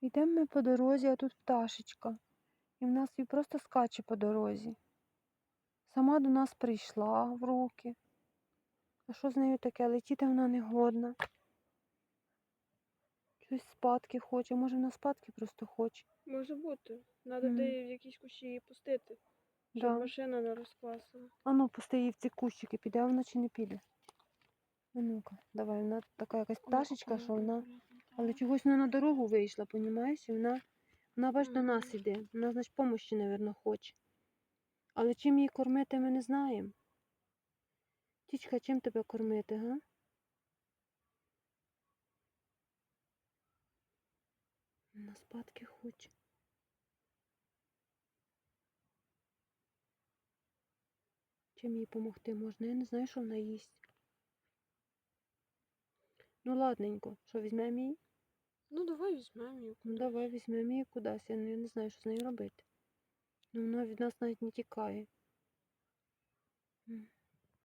Йдемо ми по дорозі, а тут пташечка. І в нас її просто скаче по дорозі. Сама до нас прийшла в руки. А що з нею таке? Летіти вона не годна. Щось спадки хоче. Може, вона спадки просто хоче. Може бути. Надо Мгм. де в якісь кущі її пустити, щоб Да. машина не розкласила. А ну, пусти її в ці кущики, піде вона чи не піде. А ну-ка, давай, вона така якась пташечка, що вона. Але чогось вона на дорогу вийшла, понімаєш? І вона, вона бач, до нас іде. Вона, значить, помощі, мабуть, хоче. Але чим її кормити, ми не знаємо. Тічка, чим тебе кормити, га? Вона спадки хоче. Чим їй допомогти можна? Я не знаю, що вона їсть. Ну, ладненько, що візьмемо її? Ну давай візьмемо її. Ну давай візьмемо її кудись. Я не, я не знаю, що з нею робити. Ну вона від нас навіть не тікає.